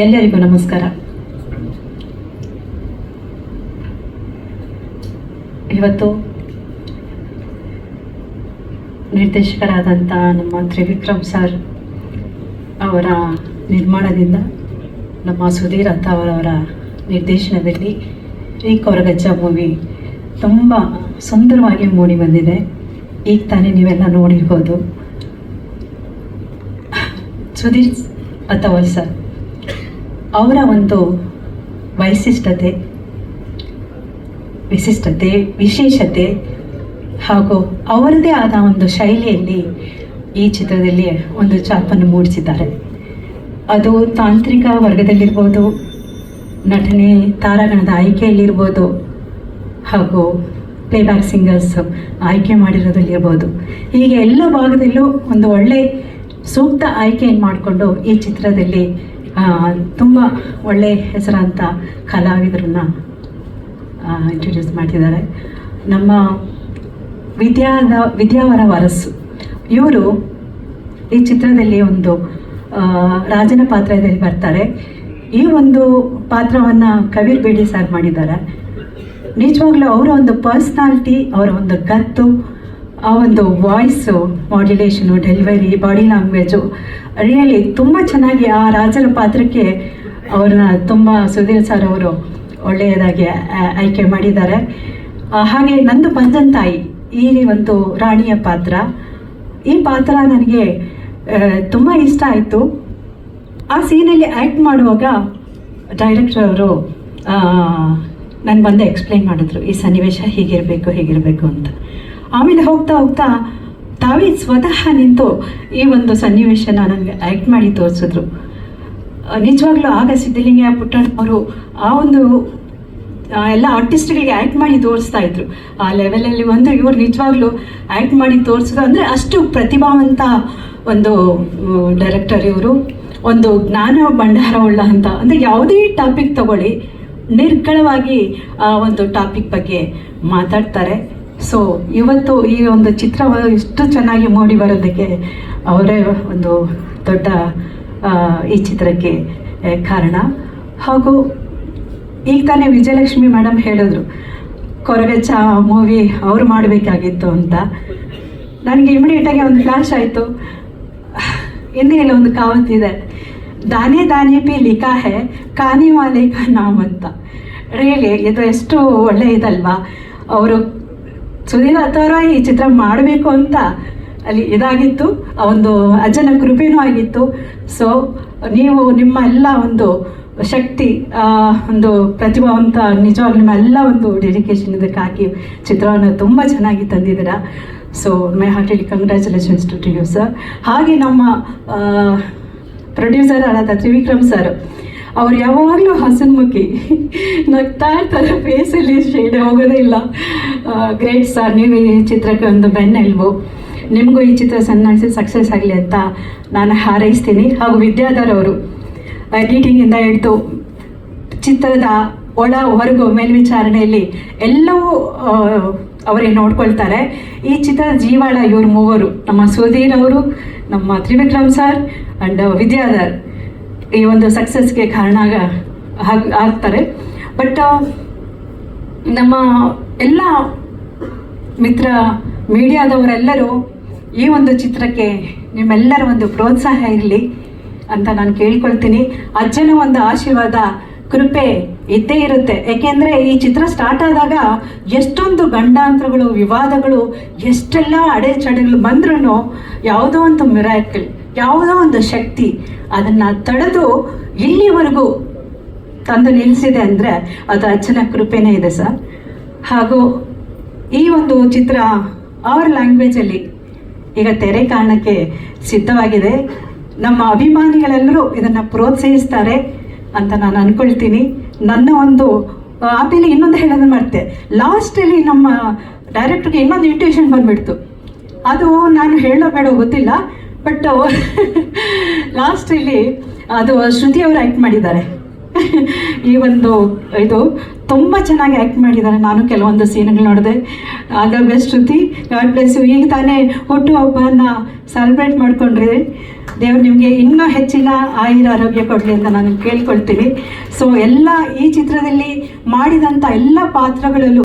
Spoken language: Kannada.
ಎಲ್ಲರಿಗೂ ನಮಸ್ಕಾರ. ಇವತ್ತು ನಿರ್ದೇಶಕರಾದಂಥ ನಮ್ಮ ತ್ರಿವಿಕ್ರಮ್ ಸರ್ ಅವರ ನಿರ್ಮಾಣದಿಂದ ನಮ್ಮ ಸುಧೀರ್ ಅಂತ ಅವರವರ ನಿರ್ದೇಶನದಲ್ಲಿ ಈ ಕೊರಗಜ್ಜ ಮೂವಿ ತುಂಬ ಸುಂದರವಾಗಿ ಮೂಡಿ ಬಂದಿದೆ. ಈಗ ತಾನೇ ನೀವೆಲ್ಲ ನೋಡಿರ್ಬೋದು. ಸುಧೀರ್ ಅಥವಾ ಸರ್? ಅವರ ಒಂದು ವೈಶಿಷ್ಟ್ಯತೆ, ವಿಶಿಷ್ಟತೆ, ವಿಶೇಷತೆ ಹಾಗೂ ಅವರದೇ ಆದ ಒಂದು ಶೈಲಿಯಲ್ಲಿ ಈ ಚಿತ್ರದಲ್ಲಿ ಒಂದು ಛಾಪನ್ನು ಮೂಡಿಸಿದ್ದಾರೆ. ಅದು ತಾಂತ್ರಿಕ ವರ್ಗದಲ್ಲಿರ್ಬೋದು, ನಟನೆ ತಾರಾಗಣದ ಆಯ್ಕೆಯಲ್ಲಿರ್ಬೋದು ಹಾಗೂ ಪ್ಲೇಬ್ಯಾಕ್ ಸಿಂಗರ್ಸ್ ಆಯ್ಕೆ ಮಾಡಿರೋದಲ್ಲಿರ್ಬೋದು. ಹೀಗೆ ಎಲ್ಲ ಭಾಗದಲ್ಲೂ ಒಂದು ಒಳ್ಳೆ ಸೂಕ್ತ ಆಯ್ಕೆಯನ್ನು ಮಾಡಿಕೊಂಡು ಈ ಚಿತ್ರದಲ್ಲಿ ತುಂಬ ಒಳ್ಳೆ ಹೆಸರಾಂತ ಕಲಾವಿದರನ್ನ ಇಂಟ್ರೊಡ್ಯೂಸ್ ಮಾಡ್ತಿದ್ದಾರೆ. ನಮ್ಮ ವಿದ್ಯಾದ, ವಿದ್ಯಾವರ ವರಸ್ಸು ಇವರು ಈ ಚಿತ್ರದಲ್ಲಿ ಒಂದು ರಾಜನ ಪಾತ್ರದಲ್ಲಿ ಬರ್ತಾರೆ. ಈ ಒಂದು ಪಾತ್ರವನ್ನು ಕಬೀರ್ ಬೇಡಿ ಸರ್ ಮಾಡಿದ್ದಾರೆ. ನಿಜವಾಗ್ಲೂ ಅವರ ಒಂದು ಪರ್ಸ್ನಾಲ್ಟಿ ಅವರ ಒಂದು ಗತ್ತು ಆ ಒಂದು voice modulation delivery body language really ತುಂಬ ಚೆನ್ನಾಗಿ ಆ ರಾಜರ ಪಾತ್ರಕ್ಕೆ ಅವ್ರನ್ನ ತುಂಬ ಸುಧೀರ್ ಸರ್ ಅವರು ಒಳ್ಳೆಯದಾಗಿ ಆಯ್ಕೆ ಮಾಡಿದ್ದಾರೆ. ಹಾಗೆ ನಂದು ಬಂದನ್ ತಾಯಿ ಈ ಒಂದು ರಾಣಿಯ ಪಾತ್ರ. ಈ ಪಾತ್ರ ನನಗೆ ತುಂಬ ಇಷ್ಟ ಆಯಿತು. ಆ ಸೀನಲ್ಲಿ ಆ್ಯಕ್ಟ್ ಮಾಡುವಾಗ ಡೈರೆಕ್ಟರ್ ಅವರು ನಾನು ಬಂದು ಎಕ್ಸ್ಪ್ಲೈನ್ ಮಾಡಿದ್ರು, ಈ ಸನ್ನಿವೇಶ ಹೀಗಿರಬೇಕು ಹೀಗಿರಬೇಕು ಅಂತ. ಆಮೇಲೆ ಹೋಗ್ತಾ ಹೋಗ್ತಾ ತಾವೇ ಸ್ವತಃ ನಿಂತು ಈ ಒಂದು ಸನ್ನಿವೇಶನ ನನಗೆ ಆ್ಯಕ್ಟ್ ಮಾಡಿ ತೋರಿಸಿದ್ರು. ನಿಜವಾಗ್ಲೂ ಆಗ ಸಿದ್ಧಲಿಂಗಯ್ಯ ಪುಟ್ಟಣ್ಣ ಅವರು ಆ ಒಂದು ಎಲ್ಲ ಆರ್ಟಿಸ್ಟ್ಗಳಿಗೆ ಆ್ಯಕ್ಟ್ ಮಾಡಿ ತೋರಿಸ್ತಾ ಇದ್ರು. ಆ ಲೆವೆಲಲ್ಲಿ ಒಂದು ಇವರು ನಿಜವಾಗ್ಲೂ ಆ್ಯಕ್ಟ್ ಮಾಡಿ ತೋರಿಸಿದ್ರು. ಅಂದರೆ ಅಷ್ಟು ಪ್ರತಿಭಾವಂತ ಒಂದು ಡೈರೆಕ್ಟರ್ ಇವರು. ಒಂದು ಜ್ಞಾನ ಭಂಡಾರವುಳ್ಳ ಅಂತ. ಅಂದರೆ ಯಾವುದೇ ಟಾಪಿಕ್ ತಗೊಳ್ಳಿ, ನಿರ್ಗಳವಾಗಿ ಆ ಒಂದು ಟಾಪಿಕ್ ಬಗ್ಗೆ ಮಾತಾಡ್ತಾರೆ. ಸೊ ಇವತ್ತು ಈ ಒಂದು ಚಿತ್ರ ಇಷ್ಟು ಚೆನ್ನಾಗಿ ಮೂಡಿ ಬರೋದಕ್ಕೆ ಅವರೇ ಒಂದು ದೊಡ್ಡ ಈ ಚಿತ್ರಕ್ಕೆ ಕಾರಣ. ಹಾಗೂ ಈಗ ತಾನೇ ವಿಜಯಲಕ್ಷ್ಮಿ ಮೇಡಮ್ ಹೇಳಿದ್ರು, ಕೊರಗಚ್ಚ ಮೂವಿ ಅವ್ರು ಮಾಡಬೇಕಾಗಿತ್ತು ಅಂತ. ನನಗೆ ಇಮಿಡಿಯೇಟಾಗಿ ಒಂದು ಫ್ಲಾಶ್ ಆಯಿತು. ಹಿಂದಿಯಲ್ಲಿ ಒಂದು ಕಾವತ್ತಿದೆ ದಾನೆ ದಾನೆ ಪಿ ಲಿಖಾ ಹೇ, ಕಾನಿ ವಾಲೆ ಕಾ ನಾಮ್ ಅಂತ. ರಿಯಲಿ ಇದು ಎಷ್ಟು ಒಳ್ಳೆ ಇದಲ್ವಾ? ಅವರು ಸುಧೀರ್ ಅಥವರ ಈ ಚಿತ್ರ ಮಾಡಬೇಕು ಅಂತ ಅಲ್ಲಿ ಇದಾಗಿತ್ತು. ಆ ಒಂದು ಅಜ್ಜನ ಕೃಪೆನೂ ಆಗಿತ್ತು. ಸೊ ನೀವು ನಿಮ್ಮ ಎಲ್ಲ ಒಂದು ಶಕ್ತಿ ಒಂದು ಪ್ರತಿಭಾವಂತ, ನಿಜವಾಗ್ಲೂ ನಿಮ್ಮ ಎಲ್ಲ ಒಂದು ಡೆಡಿಕೇಶನ್ ಇದಕ್ಕೆ ಹಾಕಿ ಚಿತ್ರವನ್ನು ತುಂಬ ಚೆನ್ನಾಗಿ ತಂದಿದ್ದೀರಾ. So my heartly congratulations to you sir ಹಾಗೆ ನಮ್ಮ ಪ್ರೊಡ್ಯೂಸರ್ ಆದ ತ್ರಿವಿಕ್ರಮ್ ಸರ್ ಅವ್ರು ಯಾವಾಗಲೂ ಹಸನ್ಮುಖಿ ನಗ್ತಾ ಇರ್ತಾರೆ ಫೇಸಲ್ಲಿ ಶೇಡ್ ಹೋಗೋದೇ ಇಲ್ಲ. ಗ್ರೇಟ್ ಸರ್ ನೀವು ಈ ಚಿತ್ರಕ್ಕೆ ಒಂದು ಬೆನ್ನೆಲುಬು ನಿಮಗೂ ಈ ಚಿತ್ರ ಸನ್ಮಾನಿಸಿ ಸಕ್ಸಸ್ ಆಗಲಿ ಅಂತ ನಾನು ಹಾರೈಸ್ತೀನಿ. ಹಾಗೂ ವಿದ್ಯಾಧರ್ ಅವರು ಎಡಿಟಿಂಗಿಂದ ಹಿಡಿದು ಚಿತ್ರದ ಒಳ, ಹೊರಗು, ಮೇಲ್ವಿಚಾರಣೆಯಲ್ಲಿ ಎಲ್ಲವೂ ಅವರೇ ನೋಡ್ಕೊಳ್ತಾರೆ. ಈ ಚಿತ್ರದ ಜೀವಾಳ ಇವರು ಮೂವರು. ನಮ್ಮ ಸುಧೀರ್ ಅವರು, ನಮ್ಮ ತ್ರಿವಿಕ್ರಮ್ ಸರ್ ಆ್ಯಂಡ್ ವಿದ್ಯಾಧರ್. ಈ ಒಂದು ಸಕ್ಸಸ್ಗೆ ಕಾರಣ ಆಗ- ಆಗ್ತಾರೆ. ಬಟ್ ನಮ್ಮ ಎಲ್ಲ ಮಿತ್ರ, ಮೀಡಿಯಾದವರೆಲ್ಲರೂ ಈ ಒಂದು ಚಿತ್ರಕ್ಕೆ ನಿಮ್ಮೆಲ್ಲರ ಒಂದು ಪ್ರೋತ್ಸಾಹ ಇರಲಿ ಅಂತ ನಾನು ಕೇಳ್ಕೊಳ್ತೀನಿ. ಅಜ್ಜನ ಒಂದು ಆಶೀರ್ವಾದ ಕೃಪೆ ಇದ್ದೇ ಇರುತ್ತೆ. ಏಕೆಂದರೆ ಈ ಚಿತ್ರ ಸ್ಟಾರ್ಟ್ ಆದಾಗ ಎಷ್ಟೊಂದು ಗಂಡಾಂತರಗಳು, ವಿವಾದಗಳು, ಎಷ್ಟೆಲ್ಲ ಅಡೆಚಡೆಗಳು ಬಂದ್ರೂ ಯಾವುದೋ ಒಂದು ಮಿರಾಕಲ್ ಯಾವುದೋ ಒಂದು ಶಕ್ತಿ ಅದನ್ನು ತಡೆದು ಇಲ್ಲಿವರೆಗೂ ತಂದು ನಿಲ್ಲಿಸಿದೆ ಅಂದರೆ ಅದು ಅಜ್ಜನ ಕೃಪೆನೇ ಇದೆ ಸರ್. ಹಾಗೂ ಈ ಒಂದು ಚಿತ್ರ ಅವರ್ ಲ್ಯಾಂಗ್ವೇಜಲ್ಲಿ ಈಗ ತೆರೆ ಕಾರಣಕ್ಕೆ ಸಿದ್ಧವಾಗಿದೆ. ನಮ್ಮ ಅಭಿಮಾನಿಗಳೆಲ್ಲರೂ ಇದನ್ನು ಪ್ರೋತ್ಸಾಹಿಸ್ತಾರೆ ಅಂತ ನಾನು ಅಂದ್ಕೊಳ್ತೀನಿ ನನ್ನ ಒಂದು ಆಮೇಲೆ ಇನ್ನೊಂದು ಹೇಳೋದು ಮಾಡ್ತೆ. ಲಾಸ್ಟಲ್ಲಿ ನಮ್ಮ ಡೈರೆಕ್ಟ್ರಿಗೆ ಇನ್ನೊಂದು ಇಂಟ್ಯೂಷನ್ ಬಂದ್ಬಿಡ್ತು. ಅದು ನಾನು ಹೇಳೋ ಬೇಡ, ಗೊತ್ತಿಲ್ಲ. ಬಟ್ ಲಾಸ್ಟ್ ಇಲ್ಲಿ, ಅದು ಶ್ರುತಿ ಅವರು ಆ್ಯಕ್ಟ್ ಮಾಡಿದ್ದಾರೆ. ಈ ಒಂದು, ಇದು ತುಂಬ ಚೆನ್ನಾಗಿ ಆ್ಯಕ್ಟ್ ಮಾಡಿದ್ದಾರೆ. ನಾನು ಕೆಲವೊಂದು ಸೀನ್ಗಳು ನೋಡಿದೆ. The best Shruti God bless ಈಗ ತಾನೇ ಹುಟ್ಟುಹಬ್ಬನ ಸೆಲೆಬ್ರೇಟ್ ಮಾಡ್ಕೊಂಡ್ರಿ, ದೇವ್ರು ನಿಮಗೆ ಇನ್ನೂ ಹೆಚ್ಚಿನ ಆಯುರ ಆರೋಗ್ಯ ಕೊಡಲಿ ಅಂತ ನಾನು ಕೇಳ್ಕೊಳ್ತೀನಿ. ಸೊ ಎಲ್ಲ ಈ ಚಿತ್ರದಲ್ಲಿ ಮಾಡಿದಂಥ ಎಲ್ಲ ಪಾತ್ರಗಳಲ್ಲೂ